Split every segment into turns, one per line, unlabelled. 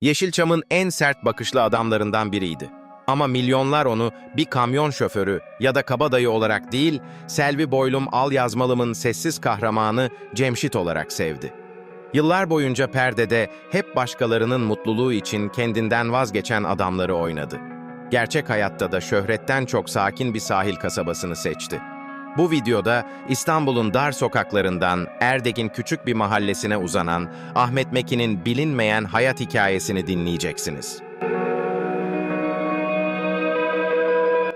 Yeşilçam'ın en sert bakışlı adamlarından biriydi. Ama milyonlar onu bir kamyon şoförü ya da kabadayı olarak değil, Selvi Boylum Al Yazmalım'ın sessiz kahramanı Cemşit olarak sevdi. Yıllar boyunca perdede hep başkalarının mutluluğu için kendinden vazgeçen adamları oynadı. Gerçek hayatta da şöhretten çok sakin bir sahil kasabasını seçti. Bu videoda İstanbul'un dar sokaklarından Erdek'in küçük bir mahallesine uzanan Ahmet Mekin'in bilinmeyen hayat hikayesini dinleyeceksiniz.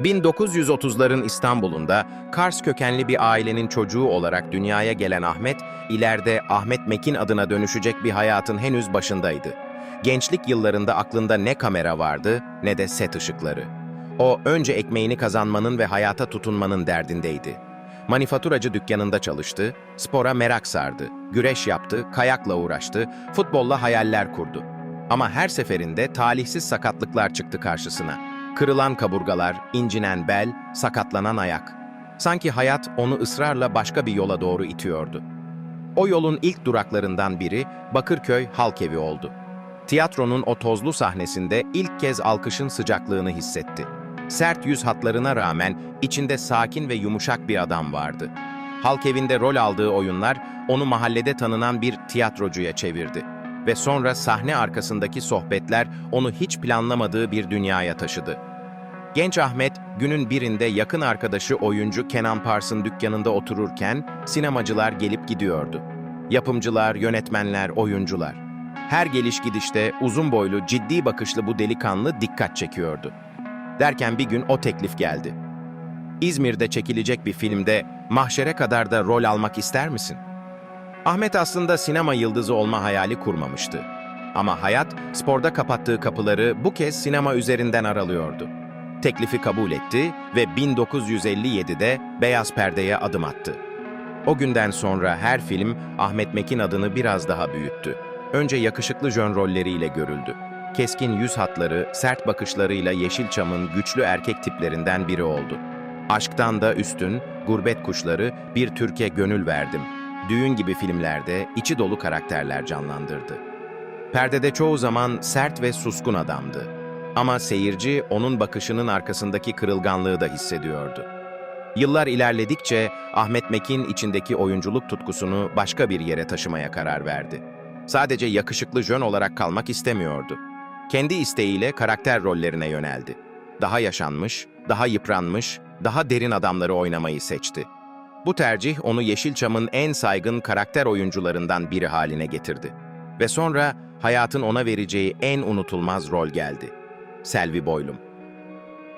1930'ların İstanbul'unda Kars kökenli bir ailenin çocuğu olarak dünyaya gelen Ahmet, ileride Ahmet Mekin adına dönüşecek bir hayatın henüz başındaydı. Gençlik yıllarında aklında ne kamera vardı ne de set ışıkları. O önce ekmeğini kazanmanın ve hayata tutunmanın derdindeydi. Manifaturacı dükkanında çalıştı, spora merak sardı, güreş yaptı, kayakla uğraştı, futbolla hayaller kurdu. Ama her seferinde talihsiz sakatlıklar çıktı karşısına. Kırılan kaburgalar, incinen bel, sakatlanan ayak. Sanki hayat onu ısrarla başka bir yola doğru itiyordu. O yolun ilk duraklarından biri Bakırköy Halk Evi oldu. Tiyatronun o tozlu sahnesinde ilk kez alkışın sıcaklığını hissetti. Sert yüz hatlarına rağmen içinde sakin ve yumuşak bir adam vardı. Halk evinde rol aldığı oyunlar onu mahallede tanınan bir tiyatrocuya çevirdi. Ve sonra sahne arkasındaki sohbetler onu hiç planlamadığı bir dünyaya taşıdı. Genç Ahmet günün birinde yakın arkadaşı oyuncu Kenan Pars'ın dükkanında otururken sinemacılar gelip gidiyordu. Yapımcılar, yönetmenler, oyuncular. Her geliş gidişte uzun boylu, ciddi bakışlı bu delikanlı dikkat çekiyordu. Derken bir gün o teklif geldi. İzmir'de çekilecek bir filmde mahşere kadar da rol almak ister misin? Ahmet aslında sinema yıldızı olma hayali kurmamıştı. Ama hayat, sporda kapattığı kapıları bu kez sinema üzerinden aralıyordu. Teklifi kabul etti ve 1957'de Beyaz Perde'ye adım attı. O günden sonra her film Ahmet Mekin adını biraz daha büyüttü. Önce yakışıklı jön rolleriyle görüldü. Keskin yüz hatları, sert bakışlarıyla Yeşilçam'ın güçlü erkek tiplerinden biri oldu. Aşktan da üstün, gurbet kuşları, bir Türkiye gönül verdim. Düğün gibi filmlerde içi dolu karakterler canlandırdı. Perdede çoğu zaman sert ve suskun adamdı. Ama seyirci onun bakışının arkasındaki kırılganlığı da hissediyordu. Yıllar ilerledikçe Ahmet Mekin içindeki oyunculuk tutkusunu başka bir yere taşımaya karar verdi. Sadece yakışıklı jön olarak kalmak istemiyordu. Kendi isteğiyle karakter rollerine yöneldi. Daha yaşanmış, daha yıpranmış, daha derin adamları oynamayı seçti. Bu tercih onu Yeşilçam'ın en saygın karakter oyuncularından biri haline getirdi. Ve sonra hayatın ona vereceği en unutulmaz rol geldi. Selvi Boylum.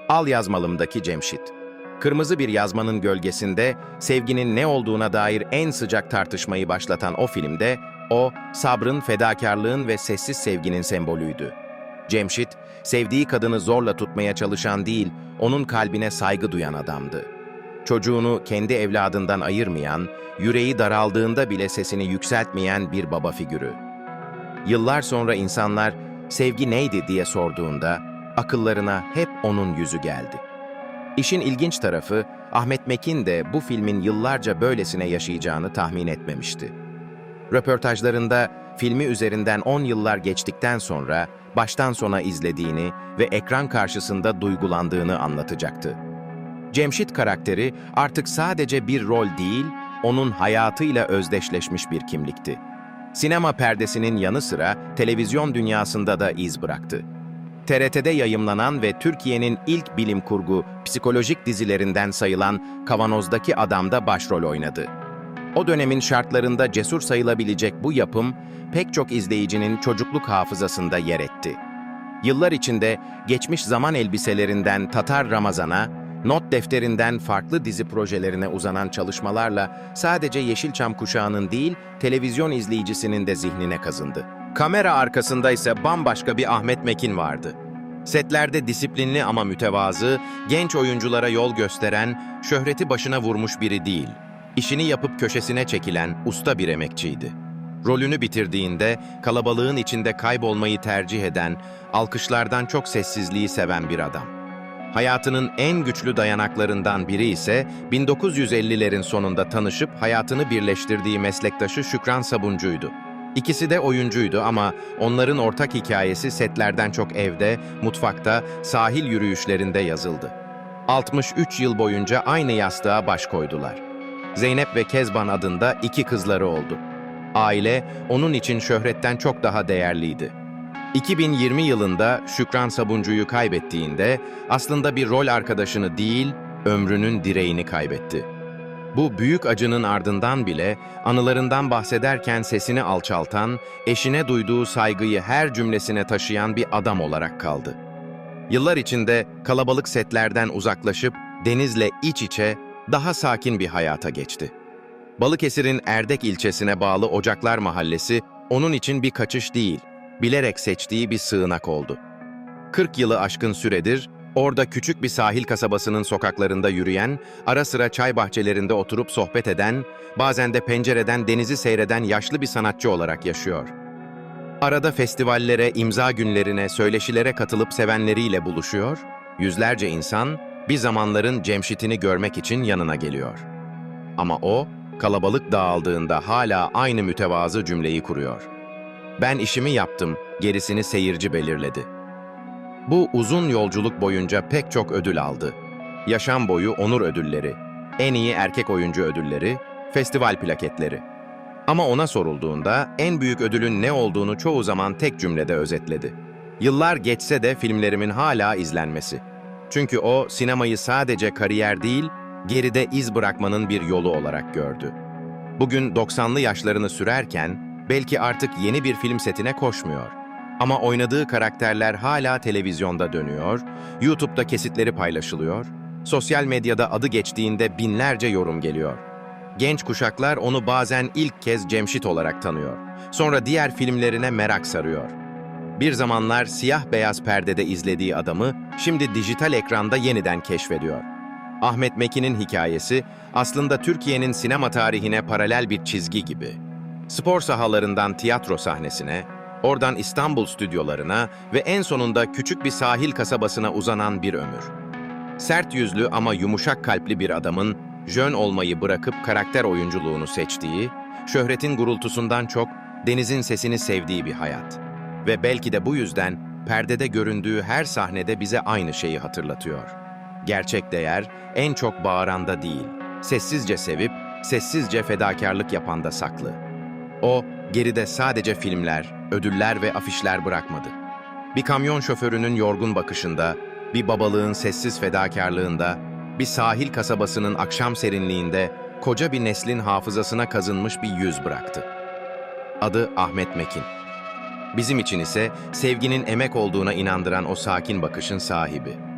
Al yazmalımdaki Cemşit. Kırmızı bir yazmanın gölgesinde sevginin ne olduğuna dair en sıcak tartışmayı başlatan o filmde o sabrın, fedakarlığın ve sessiz sevginin sembolüydü. Cemşit, sevdiği kadını zorla tutmaya çalışan değil, onun kalbine saygı duyan adamdı. Çocuğunu kendi evladından ayırmayan, yüreği daraldığında bile sesini yükseltmeyen bir baba figürü. Yıllar sonra insanlar sevgi neydi diye sorduğunda akıllarına hep onun yüzü geldi. İşin ilginç tarafı Ahmet Mekin de bu filmin yıllarca böylesine yaşayacağını tahmin etmemişti. Röportajlarında filmi üzerinden 10 yıllar geçtikten sonra baştan sona izlediğini ve ekran karşısında duygulandığını anlatacaktı. Cemşit karakteri artık sadece bir rol değil, onun hayatıyla özdeşleşmiş bir kimlikti. Sinema perdesinin yanı sıra televizyon dünyasında da iz bıraktı. TRT'de yayımlanan ve Türkiye'nin ilk bilim kurgu, psikolojik dizilerinden sayılan Kavanoz'daki Adam'da başrol oynadı. O dönemin şartlarında cesur sayılabilecek bu yapım, pek çok izleyicinin çocukluk hafızasında yer etti. Yıllar içinde geçmiş zaman elbiselerinden Tatar Ramazan'a, not defterinden farklı dizi projelerine uzanan çalışmalarla sadece Yeşilçam kuşağının değil, televizyon izleyicisinin de zihnine kazındı. Kamera arkasında ise bambaşka bir Ahmet Mekin vardı. Setlerde disiplinli ama mütevazı, genç oyunculara yol gösteren, şöhreti başına vurmuş biri değil. İşini yapıp köşesine çekilen usta bir emekçiydi. Rolünü bitirdiğinde kalabalığın içinde kaybolmayı tercih eden, alkışlardan çok sessizliği seven bir adam. Hayatının en güçlü dayanaklarından biri ise 1950'lerin sonunda tanışıp hayatını birleştirdiği meslektaşı Şükran Sabuncu'ydu. İkisi de oyuncuydu ama onların ortak hikayesi setlerden çok evde, mutfakta, sahil yürüyüşlerinde yazıldı. 63 yıl boyunca aynı yastığa baş koydular. Zeynep ve Kezban adında iki kızları oldu. Aile onun için şöhretten çok daha değerliydi. 2020 yılında Şükran Sabuncu'yu kaybettiğinde aslında bir rol arkadaşını değil, ömrünün direğini kaybetti. Bu büyük acının ardından bile anılarından bahsederken sesini alçaltan, eşine duyduğu saygıyı her cümlesine taşıyan bir adam olarak kaldı. Yıllar içinde kalabalık setlerden uzaklaşıp denizle iç içe daha sakin bir hayata geçti. Balıkesir'in Erdek ilçesine bağlı Ocaklar Mahallesi onun için bir kaçış değil, bilerek seçtiği bir sığınak oldu. 40 yılı aşkın süredir orada küçük bir sahil kasabasının sokaklarında yürüyen, ara sıra çay bahçelerinde oturup sohbet eden, bazen de pencereden denizi seyreden yaşlı bir sanatçı olarak yaşıyor. Arada festivallere, imza günlerine, söyleşilere katılıp sevenleriyle buluşuyor, yüzlerce insan bir zamanların Cemşit'ini görmek için yanına geliyor. Ama o, kalabalık dağıldığında hala aynı mütevazı cümleyi kuruyor. Ben işimi yaptım, gerisini seyirci belirledi. Bu uzun yolculuk boyunca pek çok ödül aldı. Yaşam boyu onur ödülleri, en iyi erkek oyuncu ödülleri, festival plaketleri. Ama ona sorulduğunda en büyük ödülün ne olduğunu çoğu zaman tek cümlede özetledi. Yıllar geçse de filmlerimin hala izlenmesi. Çünkü o sinemayı sadece kariyer değil, geride iz bırakmanın bir yolu olarak gördü. Bugün 90'lı yaşlarını sürerken belki artık yeni bir film setine koşmuyor. Ama oynadığı karakterler hala televizyonda dönüyor, YouTube'da kesitleri paylaşılıyor, sosyal medyada adı geçtiğinde binlerce yorum geliyor. Genç kuşaklar onu bazen ilk kez Cemşit olarak tanıyor. Sonra diğer filmlerine merak sarıyor. Bir zamanlar siyah beyaz perdede izlediği adamı şimdi dijital ekranda yeniden keşfediyor. Ahmet Mekin'in hikayesi aslında Türkiye'nin sinema tarihine paralel bir çizgi gibi. Spor sahalarından tiyatro sahnesine, oradan İstanbul stüdyolarına ve en sonunda küçük bir sahil kasabasına uzanan bir ömür. Sert yüzlü ama yumuşak kalpli bir adamın jön olmayı bırakıp karakter oyunculuğunu seçtiği, şöhretin gurultusundan çok denizin sesini sevdiği bir hayat. Ve belki de bu yüzden perdede göründüğü her sahnede bize aynı şeyi hatırlatıyor. Gerçek değer en çok bağıranda değil, sessizce sevip sessizce fedakarlık yapanda saklı. O geride sadece filmler, ödüller ve afişler bırakmadı. Bir kamyon şoförünün yorgun bakışında, bir babalığın sessiz fedakarlığında, bir sahil kasabasının akşam serinliğinde koca bir neslin hafızasına kazınmış bir yüz bıraktı. Adı Ahmet Mekin. Bizim için ise sevginin emek olduğuna inandıran o sakin bakışın sahibi.